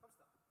Come stop.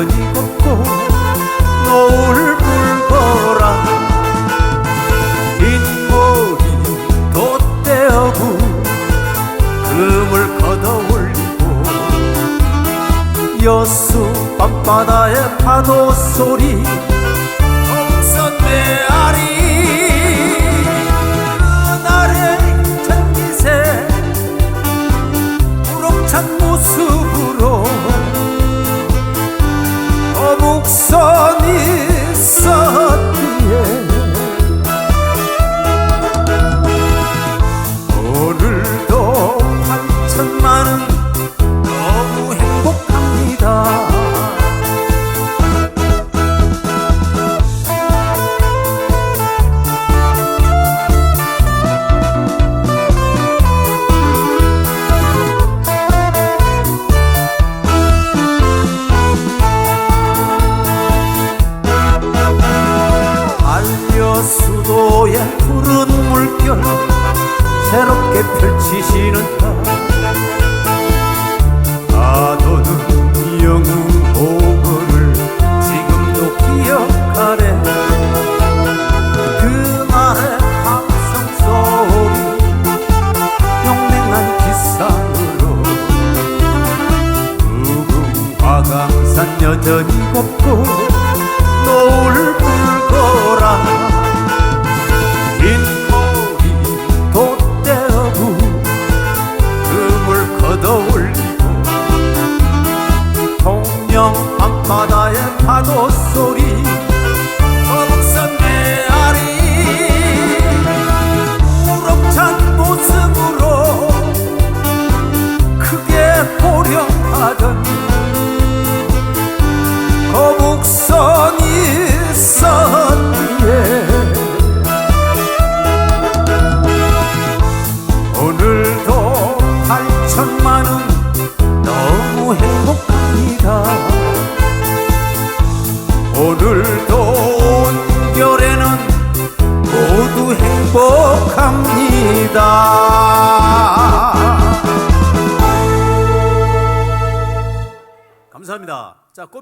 천천히 걷고 노을 불거라. 흰머리 돛대어구 금을 걷어 올리고 여수 밤바다의 파도 소리 동선 메아리 그날의 전기세 우렁찬 모습 여전히 걷고 노을 불거라. 흰머리 돛대어부 금을 걷어올리고 통영 앞바다의 파도 소리 붙잡고